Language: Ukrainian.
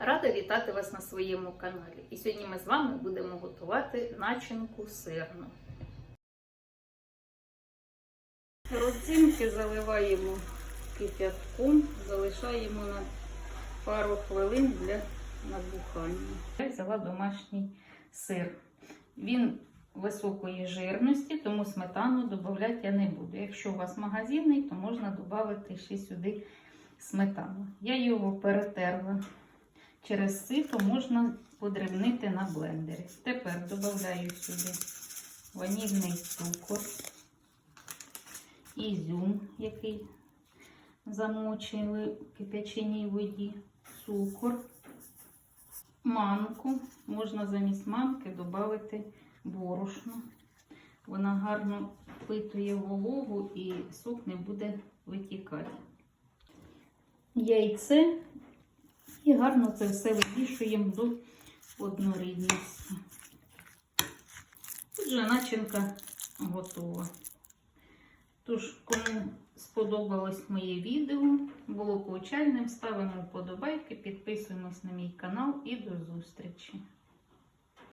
Рада вітати вас на своєму каналі. І сьогодні ми з вами будемо готувати начинку сирну. Родзинки заливаємо кип'ятком, залишаємо на пару хвилин для набухання. Я взяла домашній сир. Він високої жирності, тому сметану додати я не буду. Якщо у вас магазинний, то можна додати ще сюди сметану. Я його перетерла через сито, можна подрібнити на блендері. Тепер додаю сюди ванільний цукор, ізюм, який замочили в кип'яченій воді, цукор, манку. Можна замість манки додати борошно. Вона гарно впитує вологу і сок не буде витікати. Яйце і гарно це все вимішуємо до однорідності. Тут же начинка готова. Тож, кому сподобалось моє відео, було повчальним, ставимо вподобайки, підписуємось на мій канал і до зустрічі!